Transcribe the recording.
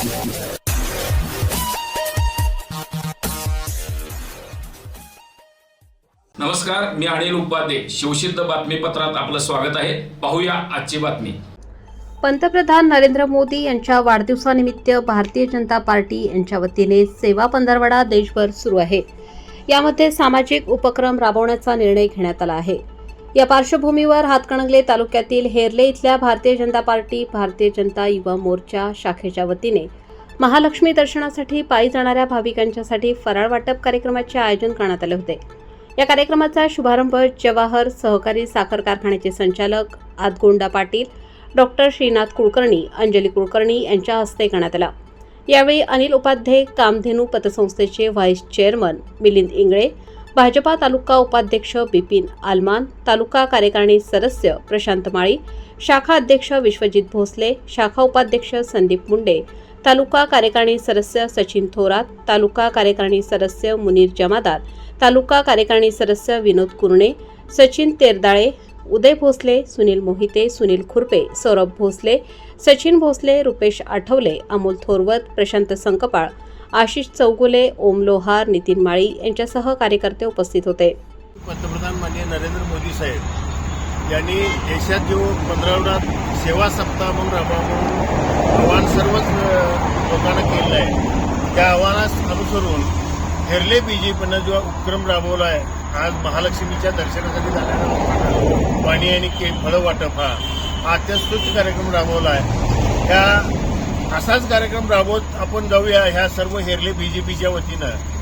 नमस्कार मी अनिल उपाध्ये. शिवसिद्ध बातमीपत्रात आपलं स्वागत आहे. पाहूया आजची बातमी. पंतप्रधान नरेंद्र मोदी यांच्या वाढदिवसानिमित्त भारतीय जनता पार्टी यांच्या वतीने सेवा पंधरवडा देशभर सुरू आहे. यामध्ये सामाजिक उपक्रम राबवण्याचा निर्णय घेण्यात आला आहे. या पार्श्वभूमीवर हातकणंगले तालुक्यातील हेरले इथल्या भारतीय जनता पार्टी भारतीय जनता युवा मोर्चा शाखेच्या वतीने महालक्ष्मी दर्शनासाठी पायी जाणाऱ्या भाविकांच्यासाठी फराळ वाटप कार्यक्रमाचे आयोजन करण्यात आले होते. या कार्यक्रमाचा शुभारंभ जवाहर सहकारी साखर कारखान्याचे संचालक आदगोंडा पाटील डॉक्टर श्रीनाथ कुलकर्णी अंजली कुलकर्णी यांच्या हस्ते करण्यात आला. यावेळी अनिल उपाध्ये कामधेनू पतसंस्थेचे व्हाईस चेअरमन मिलिंद इंगळे भाजपा तालुका उपाध्यक्ष बिपिन आलमान तालुका कार्यकारिणी सदस्य प्रशांत माळी शाखा अध्यक्ष विश्वजित भोसले शाखा उपाध्यक्ष संदीप मुंडे तालुका कार्यकारिणी सदस्य सचिन थोरात तालुका कार्यकारिणी सदस्य मुनीर जमादार तालुका कार्यकारिणी सदस्य विनोद कुरणे सचिन तेरदाळे उदय भोसले सुनील मोहिते सुनील खुर्पे सौरभ भोसले सचिन भोसले रुपेश आठवले अमोल थोरवत प्रशांत संकपाळ आशिष चौगुले ओम लोहार नितीन माळी यांच्यासह कार्यकर्ते उपस्थित होते. पंतप्रधान माननीय नरेंद्र मोदी साहेब यांनी देशात जो पंधरावडा सेवा सप्ताह म्हणून राबवून आव्हान सर्वच लोकांना केलेलं आहे त्या आव्हानास अनुसरून हेरले बीजेपीनं जो उपक्रम राबवला आहे आज महालक्ष्मीच्या दर्शनासाठी झालेला लोकांना पाणी आणि के फळं वाटप हा हा अत्यंत कार्यक्रम राबवला आहे. त्या असाच कार्यक्रम राबवत आपण जाऊया ह्या सर्व हेरले बीजेपीच्या वतीनं.